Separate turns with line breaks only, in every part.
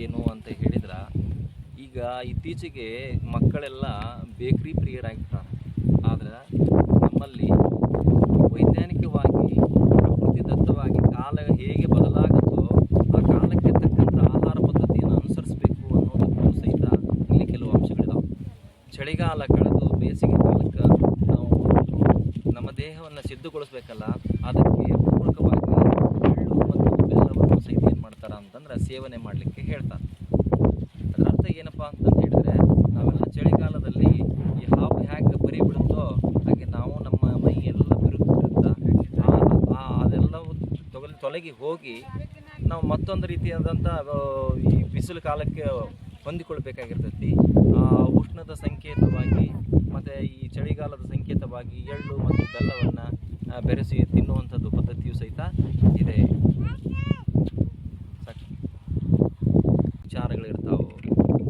ಏನು ಅಂತ ಹೇಳಿದ್ರೆ, ಈಗ ಇತ್ತೀಚೆಗೆ ಮಕ್ಕಳೆಲ್ಲ ಬೇಕ್ರಿ ಪ್ರಿಯರಾಗಿರ್ತಾರೆ. ಆದ್ರೆ ನಮ್ಮಲ್ಲಿ ವೈಜ್ಞಾನಿಕವಾಗಿ, ಪ್ರಕೃತಿ ದತ್ತವಾಗಿ ಕಾಲ ಹೇಗೆ ಬದಲಾಗುತ್ತೋ ಆ ಕಾಲಕ್ಕೆ ತಕ್ಕಂಥ ಆಹಾರ ಪದ್ಧತಿಯನ್ನು ಅನುಸರಿಸಬೇಕು ಅನ್ನೋದಕ್ಕೂ ಸಹಿತ ಇಲ್ಲಿ ಕೆಲವು ಅಂಶಗಳಿದಾವೆ. ಚಳಿಗಾಲ ಕಳೆದು ಬೇಸಿಗೆ ಕಾಲಕ್ಕೆ ನಾವು ನಮ್ಮ ದೇಹವನ್ನು ಸಿದ್ಧಗೊಳಿಸ್ಬೇಕಲ್ಲ ಅದಕ್ಕೆ ಪೂರಕವಾಗಿ ಎಳ್ಳು ಮತ್ತು ಬೆಲ್ಲವನ್ನು ಸಹಿತ ಏನು ಮಾಡ್ತಾರ ಅಂತಂದ್ರೆ ಸೇವನೆ ಮಾಡಲಿಕ್ಕೆ ಹೇಳ್ತಾರೆ ಅದರ ಅರ್ಥ ಏನಪ್ಪ ಅಂತಂತ ಹೇಳಿದ್ರೆ ನಾವೆಲ್ಲ ಚಳಿಗಾಲದಲ್ಲಿ ಈ ಹಾವು ಹೇಗೆ ಬರಿ ಬಿಡುತ್ತೋ ಹಾಗೆ ನಾವು ನಮ್ಮ ಮೈ ಎಲ್ಲ ಬಿರುತ್ತ ಆ ಅದೆಲ್ಲವೂ ತೊಲಗಿ ಹೋಗಿ ನಾವು ಮತ್ತೊಂದು ರೀತಿಯಾದಂಥ ಈ ಬಿಸಿಲು ಕಾಲಕ್ಕೆ ಹೊಂದಿಕೊಳ್ಬೇಕಾಗಿರ್ತೈತಿ. ಉಷ್ಣದ ಸಂಕೇತವಾಗಿ ಮತ್ತು ಈ ಚಳಿಗಾಲದ ಸಂಕೇತವಾಗಿ ಎಳ್ಳು ಮತ್ತು ಬೆಲ್ಲವನ್ನು ಬೆರೆಸಿ ತಿನ್ನುವಂಥದ್ದು ಪದ್ಧತಿಯು ಸಹಿತ ಇದೆ. ವಿಚಾರಗಳಿರ್ತಾವೆ,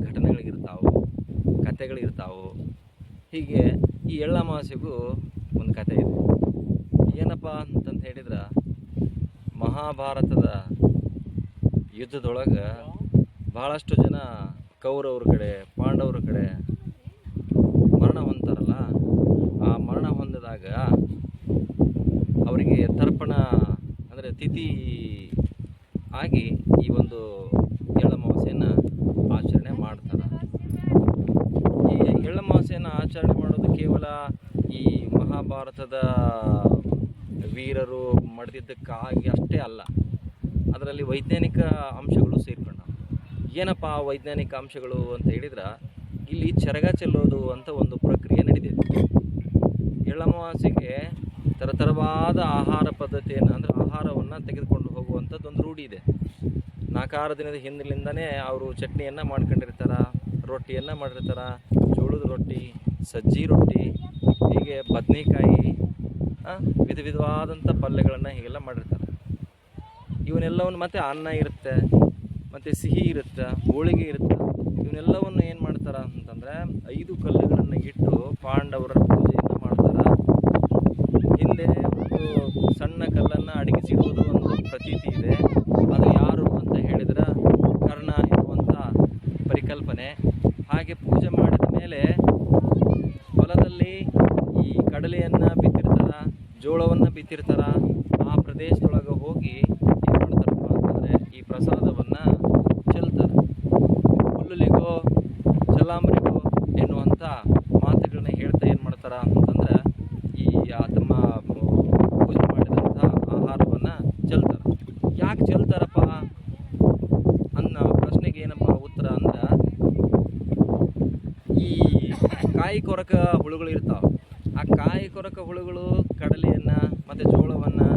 ಘಟನೆಗಳಿರ್ತಾವೆ ಕತೆಗಳಿರ್ತಾವೆ ಹೀಗೆ ಈ ಎಳ್ಳಮಾಸೆಗೂ ಒಂದು ಕತೆ ಇದೆ. ಏನಪ್ಪ ಅಂತಂತ ಹೇಳಿದ್ರೆ ಮಹಾಭಾರತದ ಯುದ್ಧದೊಳಗೆ ಭಾಳಷ್ಟು ಜನ ಕೌರವ್ರ ಕಡೆ, ಪಾಂಡವ್ರ ಕಡೆ ಮರಣ ಹೊಂತಾರಲ್ಲ ಆ ಮರಣ ಹೊಂದಿದಾಗ ಅವರಿಗೆ ತರ್ಪಣ ಅಂದರೆ ತಿಥಿ ಆಗಿ ಈ ಒಂದು ಎಳ್ಳಮಾವಾಸೆಯನ್ನು ಆಚರಣೆ ಮಾಡ್ತಾರೆ. ಈ ಎಳ್ಳಮಾವಾಸೆಯನ್ನು ಆಚರಣೆ ಮಾಡೋದು ಕೇವಲ ಈ ಮಹಾಭಾರತದ ವೀರರು ಮಡಿದಿದ್ದಕ್ಕಾಗಿ ಅಲ್ಲ. ಅದರಲ್ಲಿ ವೈಜ್ಞಾನಿಕ ಅಂಶಗಳು ಸೇರ್ಕೊಂಡವು. ಏನಪ್ಪ ಆ ವೈಜ್ಞಾನಿಕ ಅಂಶಗಳು ಅಂತ ಹೇಳಿದ್ರೆ, ಇಲ್ಲಿ ಚರಗ ಚೆಲ್ಲೋದು ಅಂತ ಒಂದು ಪ್ರಕ್ರಿಯೆ ನಡೆದಿದೆ ಎಳ್ಳಮಾವಾಸ್ಯೆಗೆ ತರತರವಾದ ಆಹಾರ ಪದ್ಧತಿಯನ್ನು ಅಂದರೆ ಆಹಾರವನ್ನು ತೆಗೆದುಕೊಂಡು ಹೋಗುವಂಥದ್ದು ಒಂದು ರೂಢಿ ಇದೆ. ನಾಲ್ಕಾರು ದಿನದ ಹಿಂದಿನಿಂದನೇ ಅವರು ಚಟ್ನಿಯನ್ನು ಮಾಡ್ಕೊಂಡಿರ್ತಾರೆ, ರೊಟ್ಟಿಯನ್ನು ಮಾಡಿರ್ತಾರೆ, ಜೋಳದ ರೊಟ್ಟಿ, ಸಜ್ಜಿ ರೊಟ್ಟಿ, ಹೀಗೆ ಬದನೆಕಾಯಿ ವಿಧ ವಿಧವಾದಂಥ ಪಲ್ಯಗಳನ್ನು ಹೀಗೆಲ್ಲ ಮಾಡಿರ್ತಾರೆ. ಇವನ್ನೆಲ್ಲವನ್ನು ಮತ್ತೆ ಅನ್ನ ಇರುತ್ತೆ, ಮತ್ತು ಸಿಹಿ ಇರುತ್ತೆ, ಹೋಳಿಗೆ ಇರುತ್ತೆ. ಇವನ್ನೆಲ್ಲವನ್ನು ಏನು ಮಾಡ್ತಾರ ಅಂತಂದರೆ ಐದು ಕಲ್ಲುಗಳನ್ನು ಇಟ್ಟು ಪಾಂಡವರ ಪೂಜೆಯನ್ನು ಮಾಡ್ತಾರೆ. ಹಿಂದೆ ಒಂದು ಸಣ್ಣ ಕಲ್ಲನ್ನು ಅಡಗಿಸಿಡುವುದು ಒಂದು ಪ್ರತೀತಿ ಇದೆ ಅದು ಯಾರು ಅಂತ ಹೇಳಿದ್ರೆ ಕರ್ಣ ಎನ್ನುವಂಥ ಪರಿಕಲ್ಪನೆ ಹಾಗೆ ಪೂಜೆ ಮಾಡಿದ ಮೇಲೆ ಹೊಲದಲ್ಲಿ ಈ ಕಡಲೆಯನ್ನು ಬಿತ್ತಿರ್ತಾರ ಜೋಳವನ್ನು ಬಿತ್ತಿರ್ತಾರ ಆ ಪ್ರದೇಶದೊಳಗೆ ಹೋಗಿ ಏನು ಮಾಡ್ತಾರಪ್ಪ ಅಂತಂದರೆ ಈ ಪ್ರಸಾದವನ್ನು ಚೆಲ್ತಾರೆ ಹುಲ್ಲುಲಿಗೋ ಚಲಾಮರಿಗೋ ಎನ್ನುವಂಥ ಮಾತುಗಳನ್ನ ಹೇಳ್ತಾ ಏನು ಮಾಡ್ತಾರ ಅಂತಂದ್ರೆ ಈ ತಮ್ಮ ಪೂಜೆ ಮಾಡಿದಂಥ ಆಹಾರವನ್ನು ಚೆಲ್ತಾರೆ. ಯಾಕೆ ಚೆಲ್ತಾರಪ್ಪ? ಅನ್ನೋ ಪ್ರಶ್ನೆಗೆ ಏನಪ್ಪ ಉತ್ತರ ಅಂದ್ರೆ, ಈ ಕಾಯಿ ಕೊರಕ ಹುಳುಗಳು ಇರ್ತಾವೆ. ಆ ಕಾಯಿ ಕೊರಕ ಹುಳುಗಳು ಕಡಲೆಯನ್ನು ಮತ್ತು ಜೋಳವನ್ನು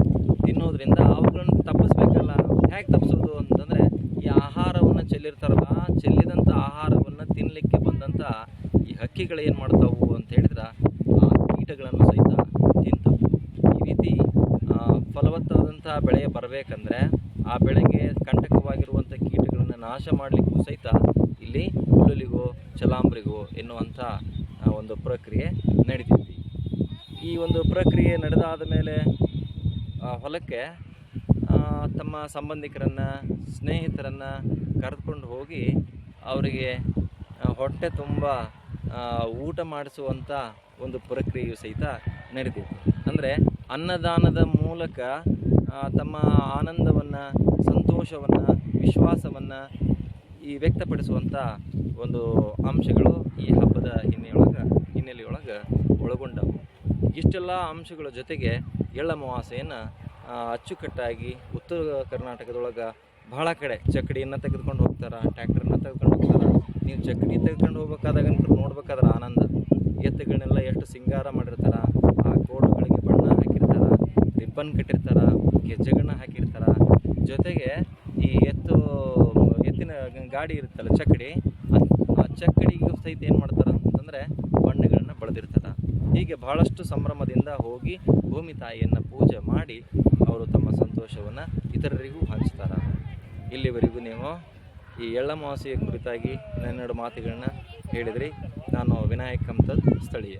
ತಿನ್ನೋದ್ರಿಂದ ಅವುಗಳನ್ನು ತಪ್ಪಿಸ್ಬೇಕಲ್ಲ ಹೇಗೆ ತಪ್ಪಿಸೋದು ಅಂತಂದರೆ ಈ ಆಹಾರವನ್ನು ಚೆಲ್ಲಿರ್ತಾರಲ್ಲ ಚೆಲ್ಲಿದಂಥ ಆಹಾರವನ್ನು ತಿನ್ನಲಿಕ್ಕೆ ಬಂದಂಥ ಈ ಹಕ್ಕಿಗಳು ಏನು ಮಾಡ್ತಾವು ಅಂತ ಹೇಳಿದ್ರೆ ಆ ಕೀಟಗಳನ್ನು ಸಹಿತ ತಿಂತಾವು ಈ ರೀತಿ ಆ, ಫಲವತ್ತಾದಂಥ ಬೆಳೆ ಬರಬೇಕಂದ್ರೆ ಆ ಬೆಳೆಗೆ ಕಂಟಕವಾಗಿರುವಂಥ ಕೀಟಗಳನ್ನು ನಾಶ ಮಾಡಲಿಕ್ಕೂ ಸಹಿತ ಇಲ್ಲಿ ಹುಳಲಿಗೋ ಚಲಾಂಬ್ರಿಗೋ ಎನ್ನುವಂಥ ಒಂದು ಪ್ರಕ್ರಿಯೆ ನಡೀತೈತಿ ಈ ಒಂದು ಪ್ರಕ್ರಿಯೆ ನಡೆದಾದ ಮೇಲೆ ಹೊಲಕ್ಕೆ ತಮ್ಮ ಸಂಬಂಧಿಕರನ್ನು, ಸ್ನೇಹಿತರನ್ನು ಕರೆದುಕೊಂಡು ಹೋಗಿ ಅವರಿಗೆ ಹೊಟ್ಟೆ ತುಂಬ ಊಟ ಮಾಡಿಸುವಂಥ ಒಂದು ಪ್ರಕ್ರಿಯೆಯು ಸಹಿತ ನಡೆದಿತ್ತು ಅಂದರೆ ಅನ್ನದಾನದ ಮೂಲಕ ತಮ್ಮ ಆನಂದವನ್ನು ಸಂತೋಷವನ್ನು, ವಿಶ್ವಾಸವನ್ನು ಈ ವ್ಯಕ್ತಪಡಿಸುವಂಥ ಒಂದು ಅಂಶಗಳು ಈ ಹಬ್ಬದ ಹಿನ್ನೆಲೆಯೊಳಗೆ ಹಿನ್ನೆಲೆಯೊಳಗೆ ಒಳಗೊಂಡವು. ಇಷ್ಟೆಲ್ಲ ಅಂಶಗಳ ಜೊತೆಗೆ ಎಳ್ಳಮಾವಾಸೆಯನ್ನು ಅಚ್ಚುಕಟ್ಟಾಗಿ ಉತ್ತರ ಕರ್ನಾಟಕದೊಳಗೆ ಬಹಳ ಕಡೆ ಚಕ್ಕಡಿಯನ್ನು ತೆಗೆದುಕೊಂಡು ಹೋಗ್ತಾರೆ ಟ್ಯಾಕ್ಟರ್ನ ತೆಗೆದುಕೊಂಡು ಹೋಗ್ತಾರೆ. ನೀವು ಚಕ್ಕಡಿ ತೆಗೆದುಕೊಂಡು ಹೋಗ್ಬೇಕಾದಾಗ ನೋಡ್ಬೇಕಾದ್ರೆ ಆನಂದ. ಎತ್ತುಗಳನ್ನೆಲ್ಲ ಎಷ್ಟು ಸಿಂಗಾರ ಮಾಡಿರ್ತಾರೆ, ಆ ಕೋಡುಗಳಿಗೆ ಬಣ್ಣ ಹಾಕಿರ್ತಾರೆ, ರಿಬ್ಬನ್ ಕಟ್ಟಿರ್ತಾರೆ, ಗೆಜ್ಜೆಗಳನ್ನ ಹಾಕಿರ್ತಾರ. ಜೊತೆಗೆ ಈ ಎತ್ತು, ಎತ್ತಿನ ಗಾಡಿ ಇರುತ್ತಲ್ಲ ಚಕ್ಕಡಿ ಆ- ಚಕ್ಕಡಿಗೂ ಸಹಿತ ಏನು ಮಾಡ್ತಾರೆ ಅಂತಂದರೆ ಬಣ್ಣಗಳನ್ನು ಬಳದಿರ್ತಾರೆ. ಹೀಗೆ ಬಹಳಷ್ಟು ಸಂಭ್ರಮದಿಂದ ಹೋಗಿ ಭೂಮಿ ತಾಯಿಯನ್ನು ಪೂಜೆ ಮಾಡಿ ಅವರು ತಮ್ಮ ಸಂತೋಷವನ್ನು ಇತರರಿಗೂ ಹಂಚ್ತಾರೆ. ಇಲ್ಲಿವರೆಗೂ ನೀವು ಈ ಎಳ್ಳಮಾವಾಸೆಯ ಕುರಿತಾಗಿ ನನ್ನೆರಡು ಮಾತುಗಳನ್ನ ಹೇಳಿದ್ರಿ. ನಾನು ವಿನಾಯಕ್ ಕಮ್ತದ್ ಸ್ಥಳೀಯ.